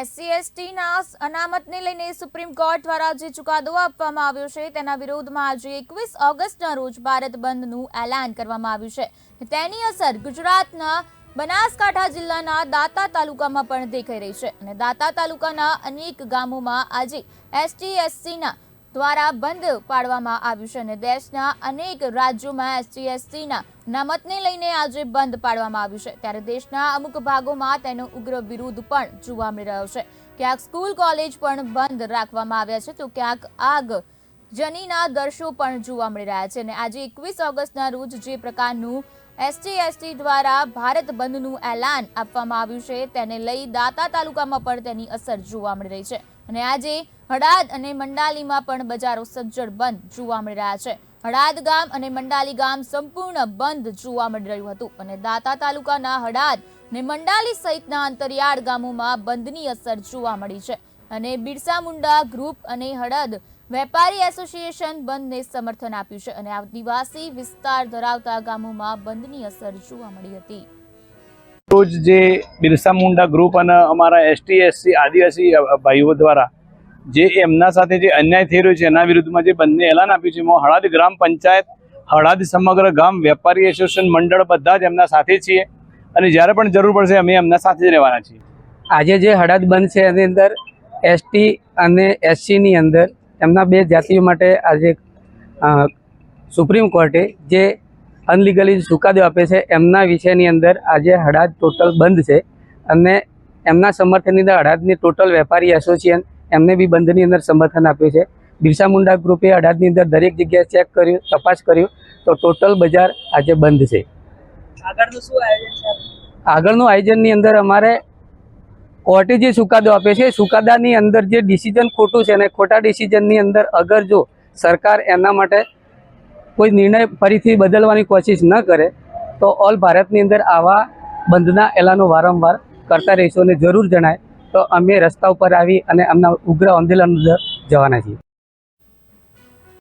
SC, એસટીના અનામતને લઈને supreme court દ્વારા જે ચુકાદો આપવામાં આવ્યો છે. તેના વિરોધમાં આજે એકવીસ ઓગસ્ટના રોજ ભારત બંધનું એલાન કરવામાં આવ્યું છે. તેની અસર ગુજરાતના બનાસકાંઠા જિલ્લાના દાતા તાલુકામાં પણ દેખાઈ રહી છે. અને દાતા તાલુકાના અનેક ગામોમાં આજે એસટી, એસસીના દ્વારા બંધ પાડવામાં આવ્યું છે અને દેશના અનેક રાજ્યોમાં એસટી એસટીના નામતને લઈને આજે બંધ પાડવામાં આવ્યું છે. ત્યારે દેશના અમુક ભાગોમાં તેનો ઉગ્ર વિરોધ પણ જોવા મળી રહ્યો છે. ક્યાંક સ્કૂલ, કોલેજ પણ બંધ રાખવામાં આવ્યા છે, તો ક્યાંક આગ જનીના દર્શો પણ જોવા મળી રહ્યા છે. અને આજે એકવીસ ઓગસ્ટના રોજ જે પ્રકારનું એસટી એસટી દ્વારા ભારત બંધનું એલાન આપવામાં આવ્યું છે, તેને લઈ દાતા તાલુકામાં પણ તેની અસર જોવા મળી રહી છે. અને આજે હડાદ અને મંડાલીમાં પણ બજારો સજ્જડ બંધ જોવા મળી રહ્યા છે. હડાદ ગામ અને મંડાલી ગામ સંપૂર્ણ બંધ જોવા મળી રહ્યું હતું અને દાતા તાલુકાના હડાદ ને મંડાલી સહિતના અંતરિયાળ ગામોમાં બંધની અસર જોવા મળી છે. અને બિરસા મુંડા ગ્રુપ અને હળદ વેપારી એસોસિએશન બંધને સમર્થન આપ્યું છે અને આદિવાસી વિસ્તાર ધરાવતા ગામોમાં બંધની અસર જોવા મળી હતી. રોજ જે બિરસા મુંડા ગ્રુપ અને અમારા એસટી એસસી આદિવાસી ભાઈઓ દ્વારા જે એમના સાથે જે અન્યાય થઈ રહ્યો છે, એના વિરુદ્ધમાં જે બંને એલાન આપ્યું છે, એમાં હળાદ ગ્રામ પંચાયત, હળાદ સમગ્ર ગામ, વેપારી એસોસિએશન મંડળ બધા જ એમના સાથે છીએ અને જ્યારે પણ જરૂર પડશે અમે એમના સાથે જ રહેવાના છીએ. આજે જે હળદ બંધ છે, એની અંદર એસટી અને એસસીની અંદર એમના બે જાતિઓ માટે આજે સુપ્રીમ કોર્ટે જે અનલીગલી ચુકાદો આપે છે. એમના વિષયની અંદર આજે હડાદ ટોટલ બંધ છે અને એમના સમર્થનની અંદર હડાદની ટોટલ વેપારી એસોસિએશન એમને બી બંધની અંદર સમર્થન આપ્યું છે. બિરસા મુંડા ગ્રુપે હડાદની અંદર દરેક જગ્યાએ ચેક કર્યું તપાસ કર્યું તો ટોટલ બજાર આજે બંધ છે. આગળનું શું આયોજન છે આગળનું આયોજનની અંદર અમારે કોર્ટે જે ચુકાદો આપે છે ચુકાદાની અંદર જે ડિસિઝન ખોટું છે અને ખોટા ડિસિઝનની અંદર અગર જો સરકાર એના માટે કોઈ નિર્ણય ફરીથી બદલવાની કોશિશ ન કરે, તો ઓલ ભારતની અંદર આવા બંધના એલાનો વારંવાર કરતા રહીશું અને જરૂર જણાય, તો અમે રસ્તા ઉપર આવી અને અમના ઉગ્ર આંદોલન જવાના છીએ.